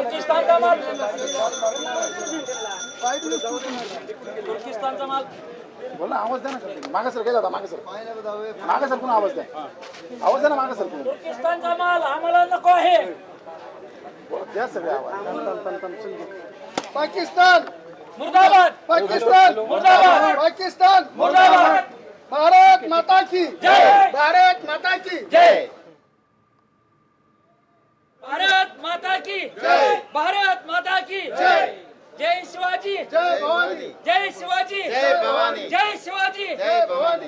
तुर्किस्तानचा माल. तुर्किस्तानचा माल. बोला आवाज द्या ना सर मागे सर गेला मागे सर. मागे सर कोण आवाज द्या. आवाज द्या ना मागे सर कोण तुर्किस्तानचा माल आम्हाला नको आहे. द्या सगळे आवाज. पाकिस्तान! मुर्दाबाद. पाकिस्तान! मुर्दाबाद. पाकिस्तान! मुर्दाबाद. भारत माता की। जय! भारत माता की। जय! भारत माता की। जय भारत माता की जय जय शिवाजी जय भवानी। जय शिवाजी। जय भवानी। जय शिवाजी। जय भवानी।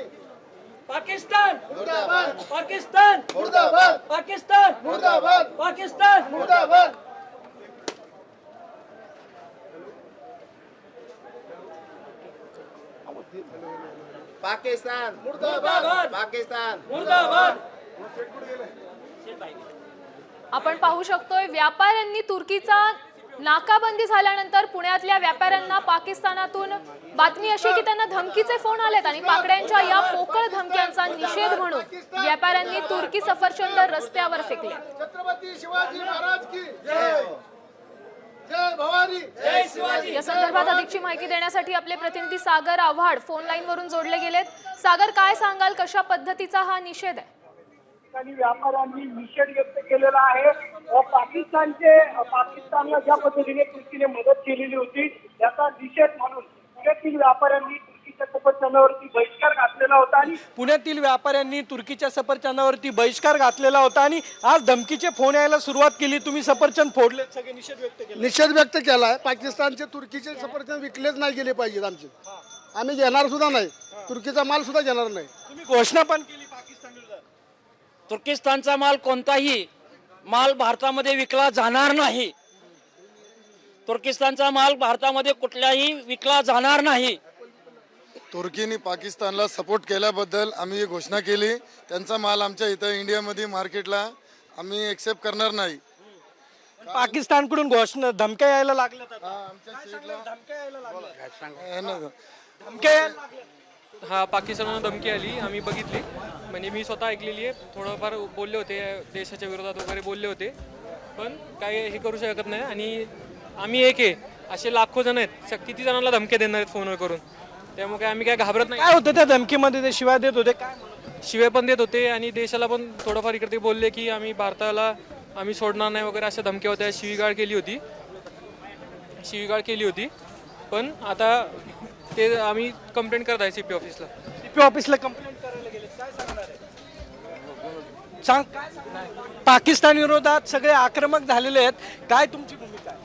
पाकिस्तान। मुर्दाबाद। पाकिस्तान। मुर्दाबाद। पाकिस्तान। मुर्दाबाद। पाकिस्तान। मुर्दाबाद। पाकिस्तान। मुर्दाबाद। पाकिस्तान। मुर्दाबाद। आपण पाहू शकतोय व्यापाऱ्यांनी तुर्कीचा नाकाबंदी झाल्यानंतर पुण्यातल्या व्यापाऱ्यांना पाकिस्तानातून बातमी अशी की त्यांना धमकीचे फोन आलेत आणि पाकड्यांच्या या पोकळ धमक्यांचा निषेध म्हणून व्यापाऱ्यांनी तुर्की सफरचंद रस्त्यावर फेकले. छत्रपती शिवाजी महाराज की जय. जय भवानी. जय शिवाजी. या संदर्भात अधिकची माहिती देण्यासाठी आपले प्रतिनिधी सागर आव्हाड फोन लाईन वरून जोडले गेलेत. सागर काय सांगाल? कशा पद्धतीचा हा निषेध आहे? ठिकाणी व्यापाऱ्यांनी निषेध व्यक्त केलेला आहे. व पाकिस्तानचे पाकिस्तानला ज्या पद्धतीने तुर्कीने मदत केलेली होती. याचा निषेध म्हणून पुण्यातील व्यापाऱ्यांनी तुर्कीच्या सफरचंदावरती बहिष्कार घातलेला होता आणि पुण्यातील व्यापाऱ्यांनी तुर्कीच्या सफरचंदावरती बहिष्कार घातलेला होता आणि आज धमकीचे फोन यायला सुरुवात केली. तुम्ही सफरचंद फोडले. सगळे निषेध व्यक्त केले. निषेध व्यक्त केलाय पाकिस्तानचे तुर्कीचे सफरचंद विकलेच नाही गेले पाहिजेत आमचे. आम्ही घेणार सुद्धा नाही. तुर्कीचा माल सुद्धा घेणार नाही. तुम्ही घोषणा पण केली. तुर्किस्तानचा माल कोणताही माल भारतामध्ये विकला जाणार नाही. तुर्किस्तानचा माल भारतामध्ये कुठल्याही विकला जाणार नाही. तुर्कीने पाकिस्तानला सपोर्ट केल्याबद्दल आम्ही ही घोषणा केली. त्यांचा माल आमच्या इथं इंडियामध्ये मार्केटला आम्ही एक्सेप्ट करणार नाही. पाकिस्तानकडून घोषणा धमक्या यायला लागल्या धमक्या यायला लागल्या. हा पाकिस्तानानं धमकी आली आम्ही बघितली. म्हणजे मी स्वतः ऐकलेली आहे. थोडंफार बोलले होते देशाच्या विरोधात वगैरे बोलले होते. पण काय हे करू शकत नाही आणि आम्ही एक आहे. असे लाखो जण आहेत. किती जणांना धमक्या देणार आहेत फोनवर करून? त्यामुळे काय आम्ही काय घाबरत नाही. काय होतं त्या धमकीमध्ये? ते शिवाय देत होते काय? शिवे पण देत होते आणि देशाला पण थोडंफार इकडे बोलले की आम्ही भारताला आम्ही सोडणार नाही वगैरे अशा धमक्या होत्या. शिवीगाळ केली होती. शिवीगाळ केली होती. पण आता ते आम्ही कंप्लेंट करत आहे सी पी ऑफिसला सीपी ऑफिसला कंप्लेंट करायला गेले. काय सांगणार आहे? सांग. काय सांगणार आहे? पाकिस्तान विरोधात सगळे आक्रमक झालेले आहेत. काय तुमची भूमिका आहे?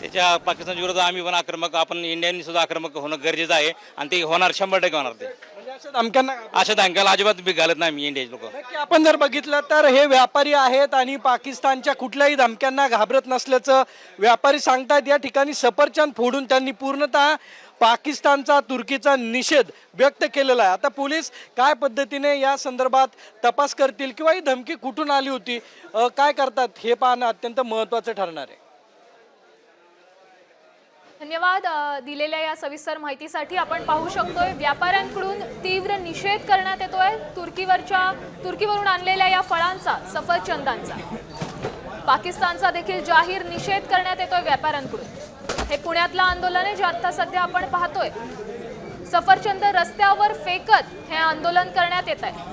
त्याच्या पाकिस्तान विरोधात आम्ही पण आक्रमक आपण इंडियानी सुद्धा आक्रमक होणं गरजेचं आहे आणि ते होणार शंभर टक्के होणार ते. असं धमक्यांना अशा धमक्याला अजिबात बी घालत नाही मी इंडियाचे लोक. नक्की आपण जर बघितलं तर हे व्यापारी आहेत आणि पाकिस्तानच्या कुठल्याही धमक्यांना घाबरत नसल्याचं व्यापारी सांगतायत. या ठिकाणी सफरचंद फोडून त्यांनी पूर्णतः पाकिस्तानचा तुर्कीचा निषेध व्यक्त केलेला आहे. आता पोलीस काय पद्धतीने या संदर्भात तपास करतील किंवा ही धमकी कुठून आली होती? अ, काय करतात? हे पाहणं अत्यंत महत्त्वाचं ठरणार आहे. धन्यवाद दिलेल्या या सविस्तर माहितीसाठी आपण पाहू शकतोय व्यापाऱ्यांकडून तीव्र निषेध करण्यात येतोय तुर्कीवरच्या तुर्कीवरून आणलेल्या या फळांचा सफरचंदांचा पाकिस्तानचा देखील जाहीर निषेध करण्यात येतोय व्यापाऱ्यांकडून. हे पुण्यातलं आंदोलन आहे जे आता सध्या आपण पाहतोय. सफरचंद रस्त्यावर फेकत हे आंदोलन करण्यात येत आहे